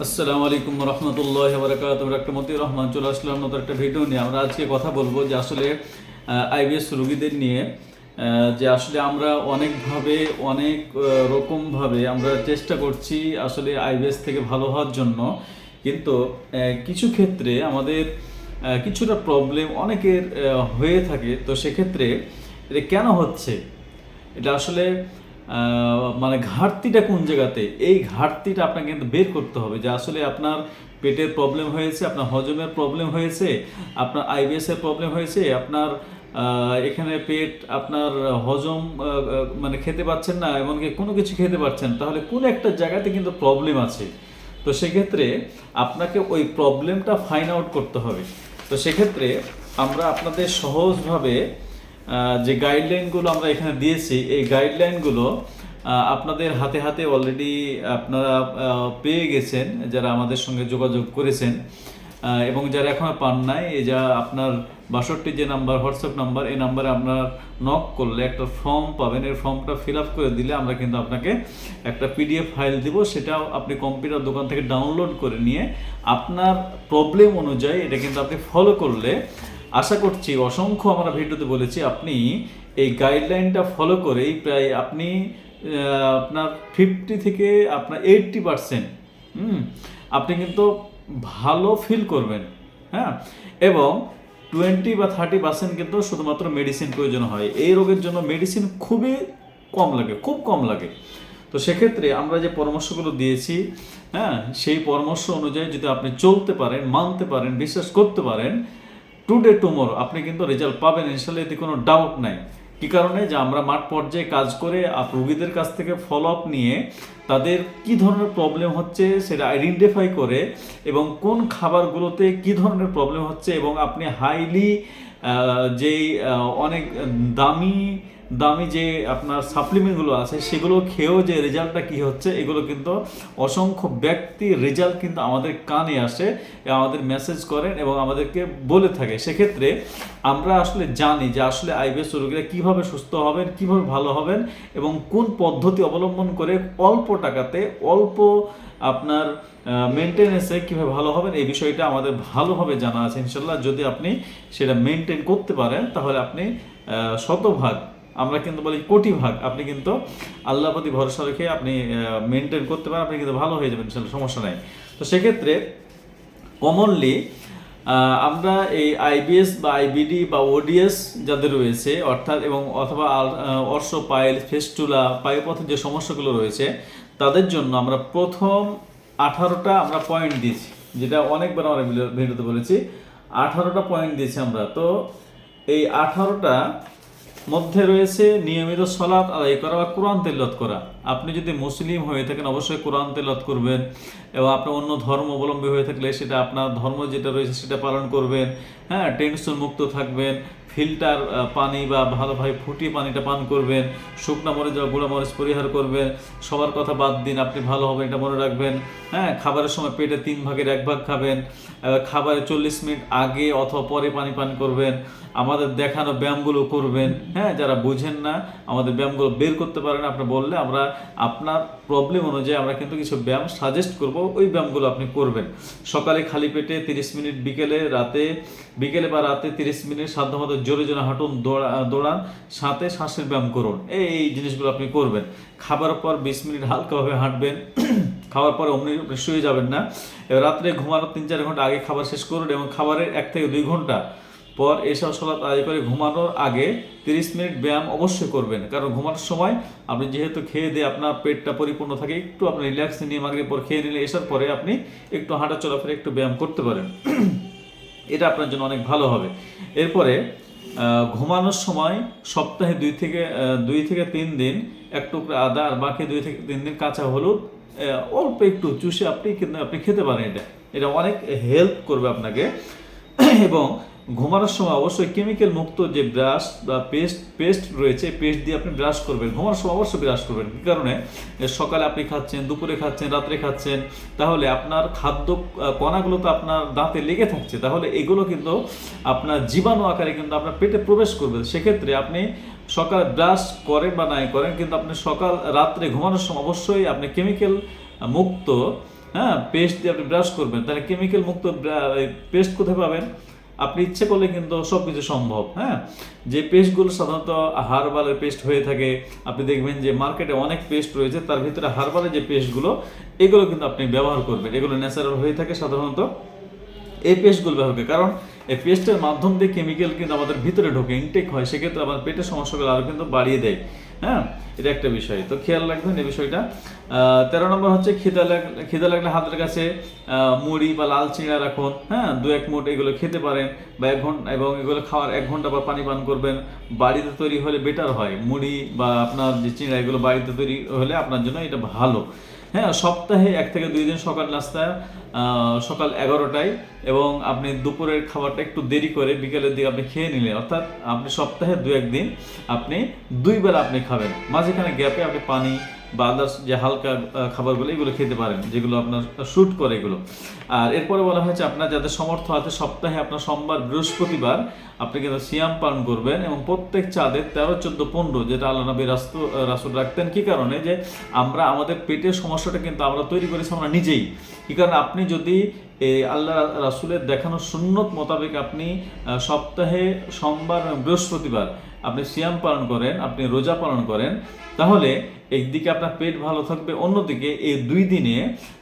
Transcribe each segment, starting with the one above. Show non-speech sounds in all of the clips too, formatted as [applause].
আসসালামু আলাইকুম রহমতুল্লাহ বরকাত ডাক্তার মতিউর রহমান চলে আসলাম, নতুন একটা ভিডিও নিয়ে। আমরা আজকে কথা বলব যে আসলে আইবিএস রোগীদের নিয়ে যে আসলে আমরা অনেকভাবে, অনেক রকমভাবে আমরা চেষ্টা করছি আসলে আইবিএস থেকে ভালো হওয়ার জন্য। কিন্তু কিছু ক্ষেত্রে আমাদের কিছুটা প্রবলেম অনেকের হয়ে থাকে। তো সেক্ষেত্রে এটা কেন হচ্ছে? এটা আসলে মানে ঘাটতিটা কোন জায়গাতে? এই ঘাটতিটা আপনাকে কিন্তু বের করতে হবে যে আসলে আপনার পেটের প্রবলেম হয়েছে, আপনার হজমের প্রবলেম হয়েছে, আপনার আইবিএস এর প্রবলেম হয়েছে, আপনার এখানে পেট, আপনার হজম মানে খেতে পাচ্ছেন না, এমনকি কোনো কিছু খেতে পারছেন তাহলে কোন একটা জায়গাতে কিন্তু প্রবলেম আছে। তো সেক্ষেত্রে আপনাকে ওই প্রবলেমটা ফাইন্ড আউট করতে হবে। তো সেক্ষেত্রে আমরা আপনাদের সহজভাবে যে গাইডলাইনগুলো আমরা এখানে দিয়েছি, এই গাইডলাইনগুলো আপনাদের হাতে হাতে অলরেডি আপনারা পেয়ে গেছেন, যারা আমাদের সঙ্গে যোগাযোগ করেছেন এবং যারা এখনও পান নাই, এই যা আপনার বাষট্টি যে নাম্বার হোয়াটসঅ্যাপ নাম্বার এই নাম্বারে আপনার নক করলে একটা ফর্ম পাবেন। এই ফর্মটা ফিল আপ করে দিলে আমরা কিন্তু আপনাকে একটা পিডিএফ ফাইল দিব, সেটাও আপনি কম্পিউটার দোকান থেকে ডাউনলোড করে নিয়ে আপনার প্রবলেম অনুযায়ী এটা কিন্তু আপনি ফলো করলে আশা করছি, অসংখ্য আমরা ভিডিওতে বলেছি, আপনি এই গাইডলাইনটা ফলো করেই প্রায় আপনি আপনার ফিফটি থেকে আপনার এইটটি পারসেন্ট আপনি কিন্তু ভালো ফিল করবেন হ্যাঁ এবং টোয়েন্টি বা থার্টি পার্সেন্ট কিন্তু শুধুমাত্র মেডিসিন প্রয়োজন হয়। এই রোগের জন্য মেডিসিন খুবই কম লাগে, খুব কম লাগে। তো সেক্ষেত্রে আমরা যে পরামর্শগুলো দিয়েছি হ্যাঁ সেই পরামর্শ অনুযায়ী যদি আপনি চলতে পারেন, মানতে পারেন, বিশ্বাস করতে পারেন টুডে টুমোরো আপনি কিন্তু রেজাল্ট পাবেন ইনশাল্লাহ এতে কোনো ডাউট নাই। কি কারণে? যে আমরা মাঠ পর্যায়ে কাজ করে রোগীদের কাছ থেকে ফলো আপ নিয়ে তাদের কি ধরনের প্রবলেম হচ্ছে সেটা আইডেন্টিফাই করে এবং কোন খাবারগুলোতে কি ধরনের প্রবলেম হচ্ছে এবং আপনি হাইলি যেই অনেক দামি দামি যে আপনার সাপ্লিমেন্টগুলো আছে, সেগুলো খেয়েও যে রেজাল্টটা কি হচ্ছে, এগুলো কিন্তু অসংখ্য ব্যক্তি রেজাল্ট কিন্তু আমাদের কানে আসে, আমাদের মেসেজ করেন এবং আমাদেরকে বলে থাকে। সেক্ষেত্রে আমরা আসলে জানি যে আসলে আইবিএস রোগীরা কীভাবে সুস্থ হবেন, কীভাবে ভালো হবেন এবং কোন পদ্ধতি অবলম্বন করে অল্প টাকাতে, অল্প আপনার মেনটেনেন্সে কীভাবে ভালো হবেন, এই বিষয়টা আমাদের ভালোভাবে জানা আছে। ইনশাল্লাহ যদি আপনি সেটা মেনটেন করতে পারেন, তাহলে আপনি শতভাগ আমরা কিন্তু বলি কোটি ভাগ। আপনি কিন্তু আল্লাহ প্রতি ভরসা রেখে আপনি মেনটেন করতে পারেন, আপনি কিন্তু ভালো হয়ে যাবেন সমস্যা নাই। তো সেক্ষেত্রে কমনলি আমরা এই আইবিএস বা আইবিডি বা ওডিএস যাদের রয়েছে, অর্থাৎ এবং অথবা অর্শ পাইল ফেস্টুলা, পায়ুপথের যে সমস্যাগুলো রয়েছে, তাদের জন্য আমরা প্রথম আঠারোটা আমরা পয়েন্ট দিয়েছি, যেটা অনেকবার আমরা ভিডিও- ভিডিওতে বলেছি। আঠারোটা পয়েন্ট দিয়েছি আমরা। তো এই আঠারোটা মধ্যে রয়েছে নিয়মিত সলাৎ আদায় করা বা কোরআন তেলত করা। আপনি যদি মুসলিম হয়ে থাকেন, অবশ্যই কোরআন তেলত করবেন এবং আপনি অন্য ধর্ম অবলম্বী হয়ে থাকলে সেটা আপনার ধর্ম যেটা রয়েছে সেটা পালন করবেন। হ্যাঁ টেনশন মুক্ত থাকবেন। ফিল্টার পানি বা ভালোভাবে ফুটিয়ে পানিটা পান করবেন শুকনা মরিচ বা গুঁড়া মরিচ পরিহার করবেন সবার কথা বাদ দিন আপনি ভালো হবেন এটা মনে রাখবেন হ্যাঁ খাবারের সময় পেটে তিন ভাগের এক ভাগ খাবেন আহ, খাবারের চল্লিশ মিনিট আগে অথবা পরে পানি পান করবেন আমাদের দেখানো ব্যায়ামগুলো করবেন হ্যাঁ যারা বুঝেন না আমাদের ব্যায়ামগুলো বের করতে পারেন আপনি বললে আমরা আপনার প্রবলেম অনুযায়ী আমরা কিন্তু কিছু ব্যায়াম সাজেস্ট করব ওই ব্যায়ামগুলো আপনি করবেন। সকালে খালি পেটে তিরিশ মিনিট বিকেলে রাতে বিকেলে বা রাতে তিরিশ মিনিট সাধ্যমতো জোরে জোরে হাঁটুন, দৌড়া দৌড়ান, সাথে শ্বাসের ব্যায়াম করুন। এই জিনিসগুলো আপনি করবেন। খাবার পর বিশ মিনিট হালকাভাবে হাঁটবেন, [clears throat] খাওয়ার পরে অমনি শুয়ে যাবেন না। রাত্রে ঘুমানোর তিন চার ঘণ্টা আগে খাবার শেষ করুন এবং খাবারের এক থেকে দুই ঘণ্টা পর এসব সলাৎ আদায় করে ঘুমানোর আগে তিরিশ মিনিট ব্যায়াম অবশ্যই করবেন। কারণ ঘুমানোর সময় আপনি যেহেতু খেয়ে দিয়ে আপনার পেটটা পরিপূর্ণ থাকে, একটু আপনি রিল্যাক্স নিয়ে মাগরিব পর খেয়ে নিলে এসার পরে আপনি একটু হাঁটা চলাফেরা একটু ব্যায়াম করতে পারেন। [clears throat] এটা আপনার জন্য অনেক ভালো হবে। এরপরে ঘুমানোর সময় সপ্তাহে দুই থেকে দুই থেকে তিন দিন এক টুকরা আদা আর বাকি দুই থেকে তিন দিন কাঁচা হলুদ অল্প একটু চুষে আপনি কিন্তু আপনি খেতে পারেন এটা। এটা অনেক হেল্প করবে আপনাকে। [clears throat] এবং ঘুমানোর সময় অবশ্যই কেমিক্যাল মুক্ত যে ব্রাশ বা পেস্ট পেস্ট রয়েছে পেস্ট দিয়ে আপনি ব্রাশ করবেন। ঘুমানোর সময় অবশ্যই ব্রাশ করবেন। কি কারণে? সকালে আপনি খাচ্ছেন, দুপুরে খাচ্ছেন, রাত্রে খাচ্ছেন, তাহলে আপনার খাদ্য কণাগুলো তো আপনার দাঁতে লেগে থাকছে। তাহলে এগুলো কিন্তু আপনার জীবাণু আকারে কিন্তু আপনার পেটে প্রবেশ করবে। সেক্ষেত্রে আপনি সকালে ব্রাশ করেন বা নাই করেন, কিন্তু আপনি সকাল, রাত্রে ঘুমানোর সময় অবশ্যই আপনি কেমিক্যাল মুক্ত হ্যাঁ পেস্ট দিয়ে আপনি ব্রাশ করবেন। তাহলে কেমিক্যাল মুক্ত পেস্ট কোথায় পাবেন? আপনি ইচ্ছে করলে কিন্তু সব কিছু সম্ভব হ্যাঁ? যে পেস্টগুলো সাধারণত হার্বালের পেস্ট হয়ে থাকে, আপনি দেখবেন যে মার্কেটে অনেক পেস্ট রয়েছে, তার ভিতরে হার্বালের যে পেস্টগুলো, এগুলো কিন্তু আপনি ব্যবহার করবেন। এগুলো ন্যাচারাল হয়ে থাকে সাধারণত। এই পেস্টগুলো ব্যবহার করি কারণ এই পেস্টের মাধ্যম দিয়ে কেমিক্যাল কিন্তু আমাদের ভিতরে ঢোকে ইনটেক হয়, সেক্ষেত্রে আমাদের পেটের সমস্যাগুলো আরও কিন্তু বাড়িয়ে দেয় হ্যাঁ? এটা একটা বিষয়। তো খেয়াল রাখবেন এই বিষয়টা। তেরো নম্বর হচ্ছে খিদা লাগলে খিদা লাগলে হাতের কাছে মুড়ি বা লাল চিড়া রাখুন হ্যাঁ? দু এক মুঠ এগুলো খেতে পারেন বা এক ঘণ্টা, এবং এগুলো খাওয়ার এক ঘণ্টা পর পানি পান করবেন। বাড়িতে তৈরি হলে বেটার হয়। মুড়ি বা আপনার যে চিড়া, এগুলো বাড়িতে তৈরি হলে আপনার জন্য এটা ভালো। হ্যাঁ সপ্তাহে এক থেকে দুই দিন সকাল নাস্তা সকাল এগারোটায়, এবং আপনি দুপুরের খাবারটা একটু দেরি করে বিকেলের দিকে আপনি খেয়ে নিলেন অর্থাৎ আপনি সপ্তাহে দু একদিন আপনি দুই বেলা আপনি খাবেন। মাঝখানে গ্যাপে আপনি পানি বা আদার্স যে হালকা খাবারগুলো, এগুলো খেতে পারেন, যেগুলো আপনার শ্যুট করে এগুলো। আর এরপরে বলা হয়েছে, আপনার যাদের সমর্থ আছে, সপ্তাহে আপনার সোমবার, বৃহস্পতিবার আপনি কিন্তু সিয়াম পালন করবেন এবং প্রত্যেক চাঁদে তেরো, চোদ্দ, পনেরো, যেটা আল্লাহ নবী রাস্তু রাসুল রাখতেন, কী কারণে? যে আমরা, আমাদের পেটের সমস্যাটা কিন্তু আমরা তৈরি করেছি আমরা নিজেই। কি কারণে? আপনি যদি এই আল্লাহ রাসুলের দেখানো সুন্নত মোতাবেক আপনি সপ্তাহে সোমবার বৃহস্পতিবার আপনি সিয়াম পালন করেন, আপনি রোজা পালন করেন, তাহলে একদিকে আপনার পেট ভালো থাকবে, অন্যদিকে এই দুই দিনে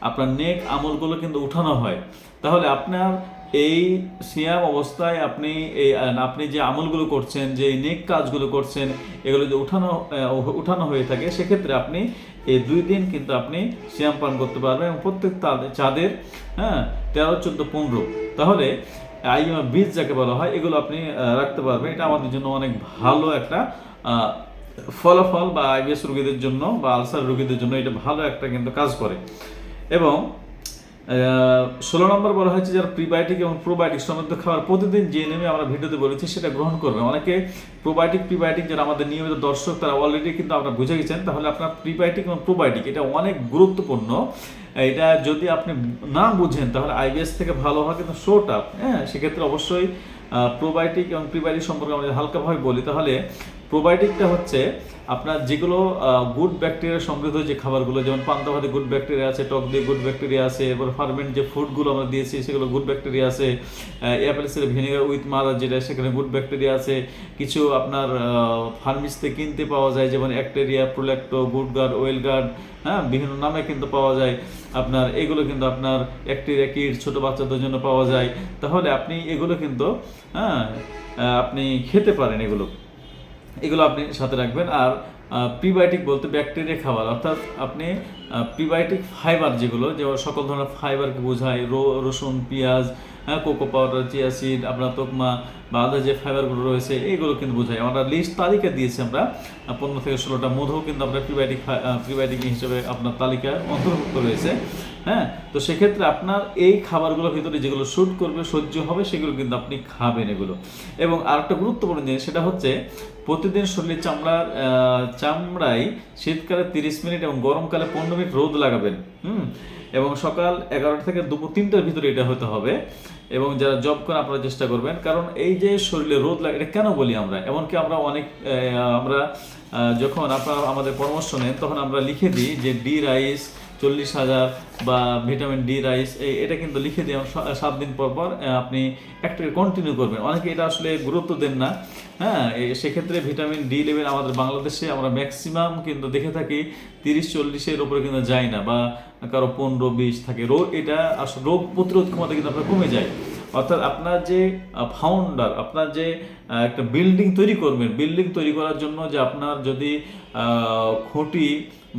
আপনার নেক আমলগুলো কিন্তু উঠানো হয়। তাহলে আপনার এই সিয়াম অবস্থায় আপনি এই, আপনি যে আমলগুলো করছেন, যে নেক কাজগুলো করছেন, এগুলো যদি উঠানো উঠানো হয়ে থাকে, সেক্ষেত্রে আপনি এই দুই দিন কিন্তু আপনি সিয়াম পালন করতে পারবেন এবং প্রত্যেক চাঁদের হ্যাঁ তেরো, চোদ্দ, পনেরো। তাহলে আইএমএ বীজ যাকে বলা হয়, এগুলো আপনি রাখতে পারবেন। এটা আমাদের জন্য অনেক ভালো একটা ফলাফল বা আইবিএস রোগীদের জন্য বা আলসার রোগীদের জন্য এটা ভালো একটা কিন্তু কাজ করে। এবং ষোলো নম্বর বলা হয়েছে যারা প্রিবায়োটিক এবং প্রোবায়োটিক সমৃদ্ধ খাবার প্রতিদিন যে নেমে আমরা ভিডিওতে বলেছি সেটা গ্রহণ করবেন। অনেকে প্রোবায়োটিক প্রিবায়োটিক যারা আমাদের নিয়মিত দর্শক তারা অলরেডি কিন্তু আপনারা বুঝে গেছেন, তাহলে আপনার প্রিবায়োটিক এবং প্রোবায়োটিক এটা অনেক গুরুত্বপূর্ণ। এটা যদি আপনি না বুঝেন, তাহলে আইবিএস থেকে ভালো হয় কিন্তু শোট হ্যাঁ? সেক্ষেত্রে অবশ্যই প্রোবায়োটিক এবং প্রিবায়োটিক সম্পর্কে আমরা হালকাভাবে বলি, তাহলে প্রোবায়োটিকটা হচ্ছে আপনার যেগুলো গুড ব্যাকটেরিয়া সমৃদ্ধ যে খাবারগুলো, যেমন পান্তা ভাতে গুড ব্যাকটেরিয়া আছে, টক দিয়ে গুড ব্যাকটেরিয়া আছে, এরপর ফার্মেন্ট যে ফুডগুলো আমরা দিয়েছি, সেগুলো গুড ব্যাকটেরিয়া আছে অ্যাপেল সিরাপ ভিনেগার উইথ মারা যেটা, সেখানে গুড ব্যাকটেরিয়া আছে। কিছু আপনার ফার্মিসতে কিনতে পাওয়া যায়, যেমন অ্যাক্টেরিয়া প্রোল্যাক্টো গুড গার্ড ওয়েল গার্ড হ্যাঁ বিভিন্ন নামে কিন্তু পাওয়া যায়। আপনার এগুলো কিন্তু আপনার ব্যাকটেরিয়া কিট ছোট বাচ্চাদের জন্য পাওয়া যায়। তাহলে আপনি এগুলো কিন্তু হ্যাঁ আপনি খেতে পারেন এগুলো। এগুলো আপনি সাথে রাখবেন। আর প্রিবায়োটিক বলতে ব্যাকটেরিয়া খাবার। অর্থাৎ আপনি প্রিবায়োটিক ফাইবার যেগুলো, যে সকল ধরনের ফাইবারকে বোঝায়, রো- রসুন, পেঁয়াজ হ্যাঁ কোকো পাউডার চিয়াসিড আপনার তোকমা বা আদার যে ফাইবারগুলো রয়েছে, এইগুলো কিন্তু বোঝায়। আমরা লিস্ট তালিকা দিয়েছি আমরা পনেরো থেকে ষোলোটা মধু কিন্তু আমরা প্রিবায়োটিক প্রিবায়োটিক হিসেবে আপনার তালিকায় অন্তর্ভুক্ত রয়েছে হ্যাঁ? তো সেক্ষেত্রে আপনার এই খাবারগুলোর ভিতরে যেগুলো শ্যুট করবে, সহ্য হবে, সেগুলো কিন্তু আপনি খাবেন এগুলো। এবং আরেকটা গুরুত্বপূর্ণ জিনিস, সেটা হচ্ছে প্রতিদিন শরীরের চামড়ার চামড়ায় শীতকালে তিরিশ মিনিট এবং গরমকালে পনেরো মিনিট রোদ লাগাবেন, হুম? এবং সকাল এগারোটা থেকে দুপুর তিনটার ভিতরে এটা হতে হবে। এবং যারা জব করেন, আপনারা চেষ্টা করবেন। কারণ এই যে শরীরে রোদ লাগে, এটা কেন বলি আমরা? এমনকি আমরা অনেক আমরা যখন আপনারা আমাদের পরামর্শ নেন, তখন আমরা লিখে দিই যে, ডি রাইস চল্লিশ হাজার বা ভিটামিন ডি রাইস এটা কিন্তু লিখে আমরা সাত দিন পর পর আপনি একটা কন্টিনিউ করবেন। অনেকে এটা আসলে গুরুত্ব দেন না। হ্যাঁ সেক্ষেত্রে ভিটামিন ডি লেভেল আমাদের বাংলাদেশে আমরা ম্যাক্সিমাম কিন্তু দেখে থাকি, তিরিশ চল্লিশের উপরে কিন্তু যায় না বা কারও পনেরো, বিশ থাকে। রোগ, এটা আসলে রোগ প্রতিরোধ ক্ষমতা কিন্তু আপনার কমে যায়। অর্থাৎ আপনার যে ফাউন্ডার আপনার যে একটা বিল্ডিং তৈরি করবেন বিল্ডিং তৈরি করার জন্য যে আপনার যদি খুঁটি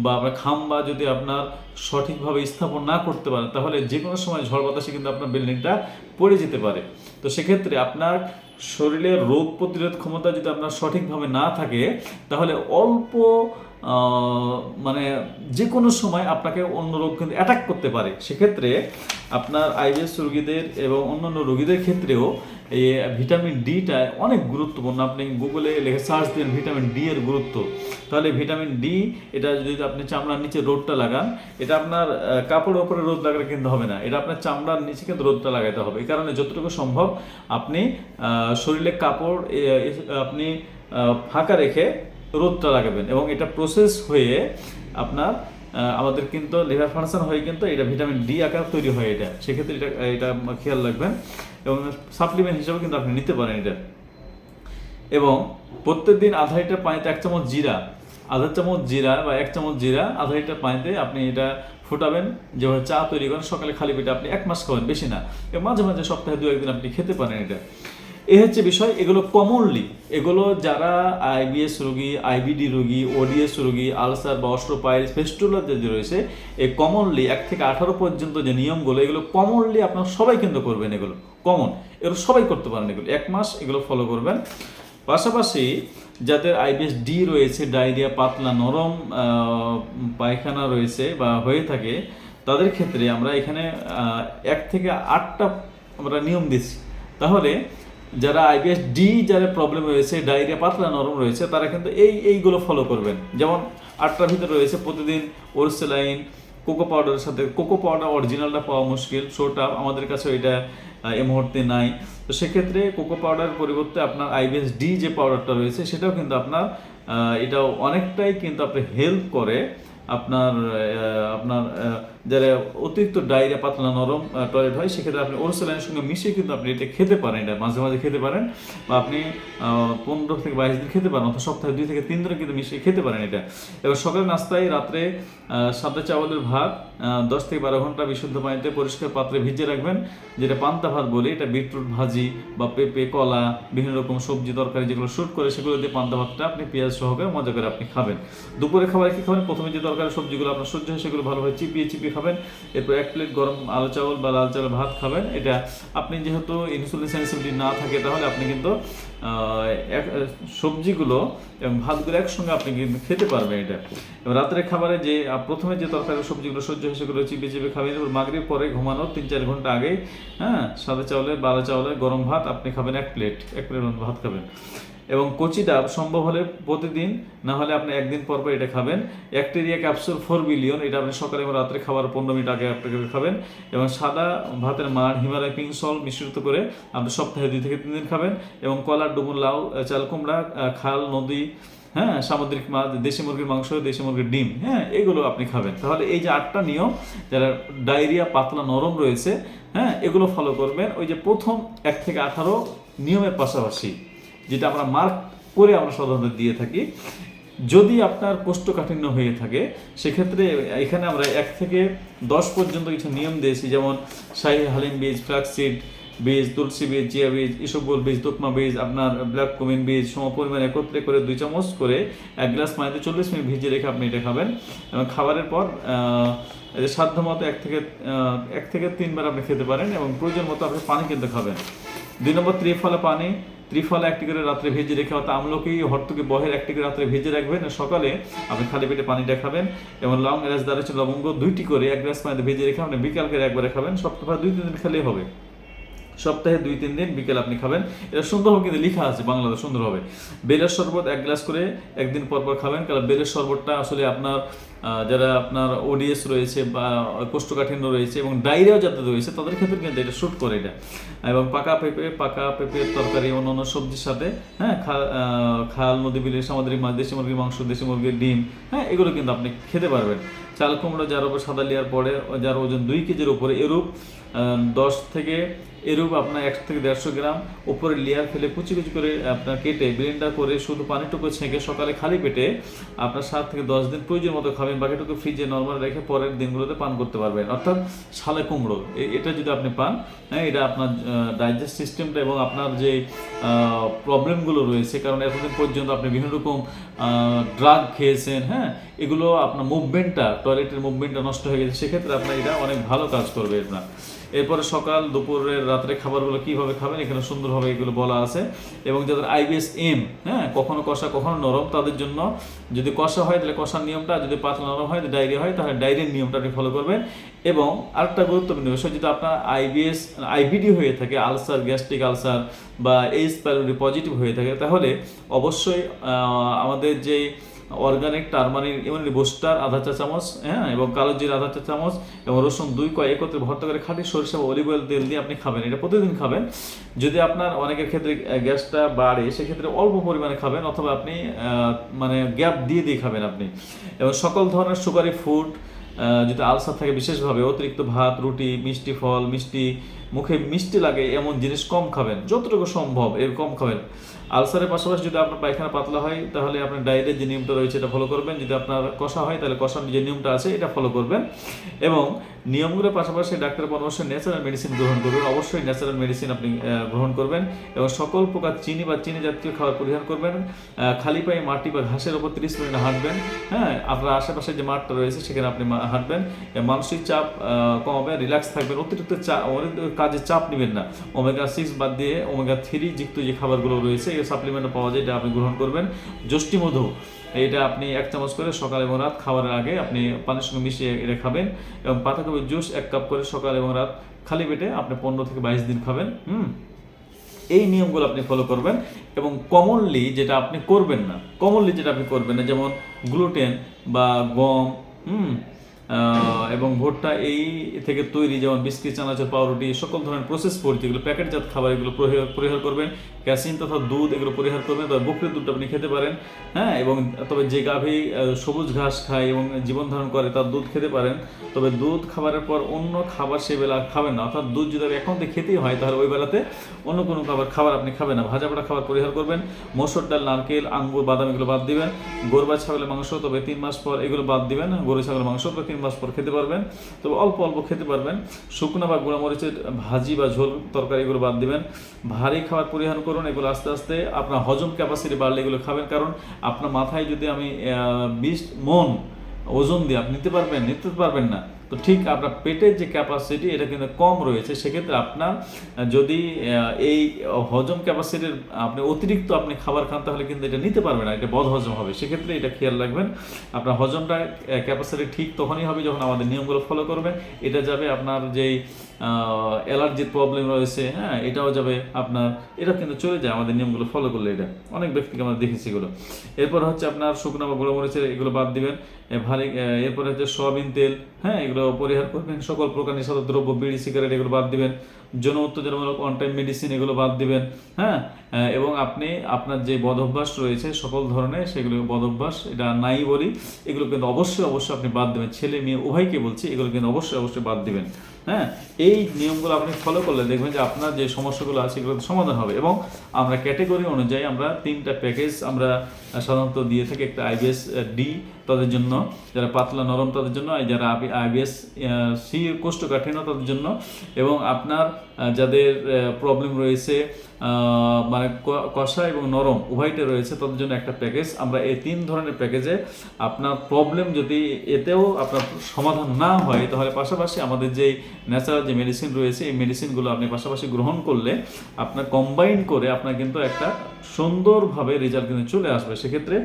বা আপনার খাম্বা যদি আপনার সঠিকভাবে স্থাপন না করতে পারেন, তাহলে যে কোনো সময় ঝড় বাতাসে কিন্তু আপনার বিল্ডিংটা পড়ে যেতে পারে। তো সেক্ষেত্রে আপনার শরীরের রোগ প্রতিরোধ ক্ষমতা যদি আপনার সঠিকভাবে না থাকে, তাহলে অল্প মানে যে কোনো সময় আপনাকে অন্য রোগ কিন্তু অ্যাটাক করতে পারে। সেক্ষেত্রে আপনার আইবিএস রোগীদের এবং অন্যান্য রোগীদের ক্ষেত্রেও এই ভিটামিন ডিটা অনেক গুরুত্বপূর্ণ। আপনি গুগলে লিখে সার্চ দেন ভিটামিন ডি এর গুরুত্ব। তাহলে ভিটামিন ডি এটা যদি আপনি চামড়ার নিচে রোদটা লাগান, এটা আপনার কাপড়ের উপরে রোদ লাগালে কিন্তু হবে না। এটা আপনার চামড়ার নিচে কিন্তু রোদটা লাগাতে হবে। এই কারণে যতটুকু সম্ভব আপনি শরীরে কাপড় আপনি ফাঁকা রেখে রোদটা লাগাবেন এবং এটা প্রসেস হয়ে আপনার আমাদের কিন্তু লিভার ফাংশন হয়ে কিন্তু এটা ভিটামিন ডি আকার তৈরি হয় এটা। সেক্ষেত্রে এটা এটা খেয়াল রাখবেন এবং সাপ্লিমেন্ট হিসেবে কিন্তু আপনি নিতে পারেন এটা। এবং প্রত্যেকদিন আধা লিটার পানিতে এক চামচ জিরা, আধা চামচ জিরা বা এক চামচ জিরা, আধা লিটার পানিতে আপনি এটা ফোটাবেন। যেভাবে চা তৈরি করেন, সকালে খালি পেটে আপনি এক মাস খাবেন, বেশি না। মাঝে মাঝে সপ্তাহে দু একদিন আপনি খেতে পারেন এটা। এ হচ্ছে বিষয়, এগুলো কমনলি এগুলো যারা আইবিএস রোগী, আইবিডি রোগী, ওডিএস রোগী, আলসার বা অস্ট্রোপাইলস ফেস্টুলার যে রয়েছে এই কমনলি এক থেকে আঠারো পর্যন্ত যে নিয়মগুলো, এগুলো কমনলি আপনার সবাই কিন্তু করবেন এগুলো কমন এগুলো সবাই করতে পারেন এগুলো, এক মাস এগুলো ফলো করবেন। পাশাপাশি যাদের আইবিএস ডি রয়েছে, ডায়রিয়া, পাতলা, নরম পায়খানা রয়েছে বা হয়ে থাকে, তাদের ক্ষেত্রে আমরা এখানে এক থেকে আটটা আমরা নিয়ম দিচ্ছি। তাহলে যারা আইবিএস ডি যারা প্রবলেম রয়েছে ডায়রিয়া পাতলা নরম রয়েছে, তারা কিন্তু এই, এইগুলো ফলো করবেন। যেমন আটটার ভিতরে রয়েছে প্রতিদিন ওরসেলাইন কোকো পাউডারের সাথে কোকো পাউডার অরিজিনালটা পাওয়া মুশকিল শোটা আমাদের কাছে এটা এই মুহূর্তে নাই। তো সেক্ষেত্রে কোকো পাউডারের পরিবর্তে আপনার আইবিএস ডি যে পাউডারটা রয়েছে, সেটাও কিন্তু আপনার এটাও অনেকটাই কিন্তু আপনি হেল্প করে আপনার আপনার যারা অতিরিক্ত ডায়রিয়া, পাতলা, নরম টয়লেট হয়, সেক্ষেত্রে আপনি ওরসেলাইনের সঙ্গে মিশিয়ে কিন্তু আপনি এটা খেতে পারেন, এটা মাঝে মাঝে খেতে পারেন বা আপনি পনেরো থেকে বাইশ দিন খেতে পারেন অথবা সপ্তাহে দুই থেকে তিন দিন কিন্তু মিশিয়ে খেতে পারেন এটা। এবার সকালে নাস্তায় রাত্রে সাদা চাউলের ভাত দশ থেকে বারো ঘণ্টা বিশুদ্ধ পানিতে পরিষ্কার পাত্রে ভিজিয়ে রাখবেন, যেটা পান্তা ভাত বলি, এটা বিটরুট ভাজি বা পেঁপে, কলা, বিভিন্ন রকম সবজি, তরকারি যেগুলো শ্যুট করে, সেগুলো দিয়ে পান্তা ভাতটা আপনি পেঁয়াজ সহকারে মজা করে আপনি খাবেন। দুপুরে খাবার কি খাবেন? প্রথমে যে তরকারি, সবজিগুলো আপনার সহ্য হয়, সেগুলো ভালোভাবে চিপিয়ে চিপিয়ে খাবেন, এরপর এক প্লেট গরম আলু চাউল বা লাল চাউল ভাত খাবেন। এটা আপনি যেহেতু ইনসুলিন সেন্সিটিভিটি না থাকে, তাহলে আপনি কিন্তু সবজিগুলো এবং ভাতগুলো একসঙ্গে আপনি কিন্তু খেতে পারবেন এটা। এবার রাত্রে খাবারে যে প্রথমে যে তরকারি সবজিগুলো সহ্য হয় সেগুলো চিপে চিপে খাবেন এবার মাগরিব পরে ঘুমানোর তিন চার ঘণ্টা আগে হ্যাঁ সাদা চাউলে বালা চাউলে গরম ভাত আপনি খাবেন এক প্লেট এক প্লেট ভাত খাবেন। এবং কচি ডাব সম্ভব হলে প্রতিদিন, না হলে আপনি একদিন পর পর এটা খাবেন। ব্যাকটেরিয়া ক্যাপসুল ফোর বিলিয়ন এটা আপনি সকালে এবং রাত্রে খাবার পনেরো মিনিট আগে আপনি করে খাবেন। এবং সাদা ভাতের মাড়, হিমালয় পিঙ্ক সল মিশ্রিত করে আপনি সপ্তাহে দুই থেকে তিন দিন খাবেন। এবং কলার, ডুমুর, লাউ চাল কুমড়া খাল, নদী হ্যাঁ সামুদ্রিক মাছ, দেশি মুরগির মাংস, দেশি মুরগির ডিম হ্যাঁ এগুলো আপনি খাবেন। তাহলে এই যে আটটা নিয়ম, যারা ডায়রিয়া, পাতলা, নরম রয়েছে হ্যাঁ এগুলো ফলো করবেন। ওই যে প্রথম এক থেকে আঠারো নিয়মের পাশাপাশি। যেটা আমরা মার্ক করে আমরা সাধারণত দিয়ে থাকি। যদি আপনার কোষ্ঠকাঠিন্য হয়ে থাকে, সেক্ষেত্রে এখানে আমরা এক থেকে দশ পর্যন্ত কিছু নিয়ম দিয়েছি। যেমন শাহি হালিম বীজ, ফ্লাক্সিড বীজ, তুলসী বীজ, জিয়া বীজ, ইসবগুল বীজ, তুকমা বীজ, আপনার ব্ল্যাক কুমিন বীজ সম পরিমাণ একত্রে করে দুই চামচ করে এক গ্লাস পানিতে চল্লিশ মিনিট ভিজিয়ে রেখে আপনি এটা খাবেন। এবং খাবারের পর সাধ্য মতো এক থেকে এক থেকে তিনবার আপনি খেতে পারেন এবং প্রয়োজন মতো আপনি পানি কিন্তু খাবেন। দুই নম্বর, ত্রিফলা পানি। ত্রিফলা একটি করে রাত্রে ভেজে রেখে অর্থাৎ আমলকি হরতুকি বহের একটি করে রাত্রে ভেজে রাখবেন। সকালে আপনি খালি পেটে পানিটা খাবেন এবং লং এলাচ, দারুচিনি, লবঙ্গ দুইটি করে এক গ্লাস পানিতে ভেজে রেখে আপনি বিকালকে একবারে খাবেন। সপ্তাহে দুই তিন দিন খেলেই হবে। সপ্তাহে দুই, তিন দিন বিকেল আপনি খাবেন। এটা সুন্দরভাবে কিন্তু লেখা আছে, বাংলাতে সুন্দর হবে বেলের শরবত এক গ্লাস করে একদিন পর পর খাবেন, কারণ বেলের শরবতটা আসলে আপনার যারা আপনার ওডিএস রয়েছে বা কোষ্ঠকাঠিন্য রয়েছে এবং ডায়রিয়াও যাদের রয়েছে, তাদের ক্ষেত্রে কিন্তু এটা শ্যুট করে এটা। এবং পাকা পেঁপে, পাকা পেঁপের তরকারি, অন্যান্য সবজির সাথে হ্যাঁ খাল, নদী, বিলের সামুদ্রিক মাছ, দেশি মুরগির মাংস, দেশি মুরগির ডিম হ্যাঁ এগুলো কিন্তু আপনি খেতে পারবেন। চাল, কুমড়ো, যার উপর সাদা লেয়ার পরে যার ওজন দুই কেজির উপরে, এরূপ দশ থেকে এরূপ আপনার একশো থেকে দেড়শো গ্রাম, উপরে লেয়ার ফেলে কুচি কুচি করে আপনার কেটে ব্লেন্ডার করে শুধু পানিটুকু ছেঁকে সকালে খালি পেটে আপনার সাত থেকে দশ দিন প্রয়োজন মতো খাবেন, বাকিটুকু ফ্রিজে নর্মাল রেখে পরের দিনগুলোতে পান করতে পারবেন। অর্থাৎ শালে কুমড়ো এটা যদি আপনি পান হ্যাঁ এটা আপনার ডাইজেস্ট সিস্টেমটা এবং আপনার যে প্রবলেমগুলো রয়েছে, কারণ এতদিন পর্যন্ত আপনি বিভিন্ন রকম ড্রাগ খেয়েছেন হ্যাঁ এগুলো আপনার মুভমেন্টটা টয়লেটের মুভমেন্টটা নষ্ট হয়ে গেছে, সেক্ষেত্রে আপনার এটা অনেক ভালো কাজ করবে আপনার। এরপরে সকাল, দুপুরের রাত্রে খাবারগুলো কীভাবে খাবেন, এখানে সুন্দরভাবে এগুলো বলা আছে। এবং যাদের আইবিএস এম হ্যাঁ কখনো কষা, কখনো নরম, তাদের জন্য যদি কষা হয়, তাহলে কষার নিয়মটা, যদি পাতলা নরম হয় ডায়রিয়া হয়, তাহলে ডায়রিয়ার নিয়মটা আপনি ফলো করবেন। এবং আরেকটা গুরুত্বপূর্ণ বিষয়, যদি আপনার আইবিএস, আইবিডি হয়ে থাকে, আলসার, গ্যাস্ট্রিক আলসার বা এইচ প্যালোরি পজিটিভ হয়ে থাকে, তাহলে অবশ্যই আমাদের যে অর্গানিক, টারমারিন ইমিউনিটি বোস্টার, আধা চা চামচ হ্যাঁ এবং কালো জিরা, আধা চা চামচ, এবং রসুন দুই কয় একত্রে ভর্তা করে খাঁটি সরিষা বা অলিভ অয়েল তেল দিয়ে আপনি খাবেন। এটা প্রতিদিন খাবেন। যদি আপনার অনেকের ক্ষেত্রে গ্যাসটা বাড়ে, সেক্ষেত্রে অল্প পরিমাণে খাবেন অথবা আপনি মানে গ্যাপ দিয়ে দিয়ে খাবেন আপনি। এবং সকল ধরনের সুগারি ফুড যদি আলসার থাকে বিশেষভাবে, অতিরিক্ত ভাত, রুটি, মিষ্টি ফল, মিষ্টি, মুখে মিষ্টি লাগে এমন জিনিস কম খাবেন। যতটুকু সম্ভব এর কম খাবেন। আলসারের পাশাপাশি যদি আপনার পায়খানা পাতলা হয়, তাহলে আপনার ডায়েটের যে নিয়মটা রয়েছে এটা ফলো করবেন। যদি আপনার কষা হয়, তাহলে কষার যে নিয়মটা আছে এটা ফলো করবেন। এবং নিয়মগুলোর পাশাপাশি ডাক্তারের পরামর্শ ন্যাচারাল মেডিসিন গ্রহণ করবেন। অবশ্যই ন্যাচারাল মেডিসিন আপনি গ্রহণ করবেন এবং সকল প্রকার চিনি বা চিনি জাতীয় খাবার পরিহার করবেন। খালি পায়ে মাটি বা ঘাসের ওপর তিরিশ মিনিট হাঁটবেন। হ্যাঁ আপনার আশেপাশে যে মাঠটা রয়েছে সেখানে আপনি হাঁটবেন। মানসিক চাপ কমাবেন রিল্যাক্স থাকবেন। অতিরিক্ত চা- অতিরিক্ত কাজে চাপ নেবেন না। ওমেগা সিক্স বাদ দিয়ে ওমেগা থ্রি যুক্ত যে খাবারগুলো রয়েছে এই সাপ্লিমেন্ট পাওয়া যায়, এটা আপনি গ্রহণ করবেন। যষ্টি মধু, এটা আপনি এক চামচ করে সকাল এবং রাত খাবারের আগে আপনি পানির সঙ্গে মিশিয়ে এটা খাবেন এবং পাতাকপির জুস এক কাপ করে সকাল এবং রাত খালি পেটে আপনি পনেরো থেকে বাইশ দিন খাবেন, হুম? এই নিয়মগুলো আপনি ফলো করবেন এবং কমনলি যেটা আপনি করবেন না কমনলি যেটা আপনি করবেন না, যেমন গ্লুটেন বা গম, হুম? এবং ভুট্টা এই থেকে তৈরি যেমন বিস্কিট, চানাচুর, পাউরুটি সকল ধরনের প্রসেস ফুড যেগুলো প্যাকেটজাত খাবার এগুলো পরিহার করবেন। ক্যাসিন তথা দুধ এগুলো পরিহার করবেন, তবে বকরির দুধটা আপনি খেতে পারেন হ্যাঁ? এবং তবে যে গাভী সবুজ ঘাস খায় এবং জীবন ধারণ করে তার দুধ খেতে পারেন। তবে দুধ খাবারের পর অন্য খাবার সে বেলা খাবেন না। অর্থাৎ দুধ যদি এখন খেতেই হয়, তাহলে ওই বেলাতে অন্য কোনো খাবার খাবার আপনি খাবেন না। ভাজা পোড়া খাবার পরিহার করবেন, মসুর ডাল, নারকেল, আঙ্গুর, বাদাম এগুলো বাদ দিবেন গরু বা ছাগলের মাংস, তবে তিন মাস পর এগুলো বাদ দিবেন, গরু, ছাগলের মাংস, তবে তিন মাস পর খেতে পারবেন। তবে অল্প অল্প খেতে পারবেন। শুকনো বা গুঁড়ামরিচের ভাজি বা ঝোল তরকারি এগুলো বাদ দিবেন। ভারী খাবার পরিহার করুন, এগুলো আস্তে আস্তে আপনার হজম ক্যাপাসিটি বাড়লে এগুলো খাবেন। কারণ আপনার মাথায় যদি আমি বিশ মন ওজন দিয়ে আপনি নিতে পারবেন নিতে পারবেন না তো ঠিক আপনার পেটের যে ক্যাপাসিটি এটা কিন্তু কম রয়েছে। সেক্ষেত্রে আপনার যদি এই হজম ক্যাপাসিটির আপনি অতিরিক্ত আপনি খাবার খান, তাহলে কিন্তু এটা নিতে পারবেন না, এটা বদ হজম হবে। সেক্ষেত্রে এটা খেয়াল রাখবেন, আপনার হজমটা ক্যাপাসিটি ঠিক তখনই হবে যখন আমাদের নিয়মগুলো ফলো করবেন। এটা যাবে আপনার যেই অ্যালার্জির প্রবলেম রয়েছে হ্যাঁ এটাও যাবে আপনার এটা কিন্তু চলে যায় আমাদের নিয়মগুলো ফলো করলে এটা। অনেক ব্যক্তিকে আমরা দেখেছি এগুলো। এরপর হচ্ছে আপনার শুকনো বা গুঁড়ো মরিচের এগুলো বাদ দিবেন। ভারী এরপরে হচ্ছে সয়াবিন তেল হ্যাঁ এগুলো পরিহার করবেন। সকল প্রকার নিষাদ দ্রব্য, বিড়ি, সিগারেট, এগুলো বাদ দিবেন। যৌন উত্তেজনামূলক অন টাইম মেডিসিন এগুলো বাদ দিবেন হ্যাঁ এবং আপনি, আপনার যে বদ অভ্যাস রয়েছে, সকল ধরনের সেগুলো বদ অভ্যাস এটা নাই বলি, এগুলো কিন্তু অবশ্যই অবশ্যই আপনি বাদ দেবেন। ছেলে মেয়ে, উভয়কে বলছি, এগুলো কিন্তু অবশ্যই অবশ্যই বাদ দিবেন হ্যাঁ। এই নিয়মগুলো আপনি ফলো করলে দেখবেন যে আপনার যে সমস্যাগুলো আছে এগুলো সমাধান হবে। এবং আমরা ক্যাটেগরি অনুযায়ী আমরা তিনটা প্যাকেজ আমরা সাধারণত দিয়ে থাকি। একটা আইবিএস ডি তাদের জন্য, যারা পাতলা নরম তাদের জন্য যারা আইবিএস সি কোষ্ঠকাঠিন্য তাদের জন্য। এবং আপনার যাদের প্রবলেম রয়েছে মানে কষা এবং নরম, উভয়টা রয়েছে তাদের জন্য একটা প্যাকেজ আমরা এই তিন ধরনের প্যাকেজে আপনার প্রবলেম যদি এতেও আপনার সমাধান না হয়, তাহলে পাশাপাশি আমাদের যেই ন্যাচারাল যে মেডিসিন রয়েছে, এই মেডিসিনগুলো আপনি পাশাপাশি গ্রহণ করলে আপনার কম্বাইন করে আপনার কিন্তু একটা সুন্দরভাবে রেজাল্ট কিন্তু চলে আসবে। সেক্ষেত্রে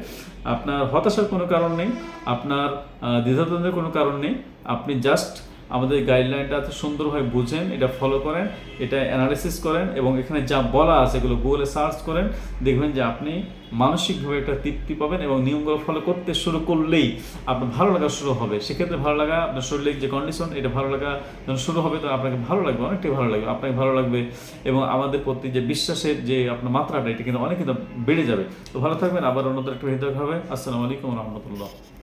আপনার হতাশার কোনো কারণ নেই, আপনার দ্বিধাদ্বন্দ্বের কোনো কারণ নেই, আপনি জাস্ট আমাদের গাইডলাইনটা এত সুন্দরভাবে বুঝেন, এটা ফলো করেন, এটা অ্যানালিসিস করেন এবং এখানে যা বলা আছে এগুলো গুগলে সার্চ করেন, দেখবেন যে আপনি মানসিকভাবে একটা তৃপ্তি পাবেন এবং নিয়মগুলো ফলো করতে শুরু করলেই আপনার ভালো লাগা শুরু হবে। সেক্ষেত্রে ভালো লাগা আপনার শরীরের যে কন্ডিশন এটা ভালো লাগা যখন শুরু হবে তো আপনাকে ভালো লাগবে, অনেকটাই ভালো লাগবে, আপনাকে ভালো লাগবে এবং আমাদের প্রতি যে বিশ্বাসের যে আপনার মাত্রাটা, এটা কিন্তু অনেক কিন্তু বেড়ে যাবে। তো ভালো থাকবেন, আবার অন্যদের একটা হৃদয় হবে আসসালামু আলাইকুম রহমতুল্লাহ।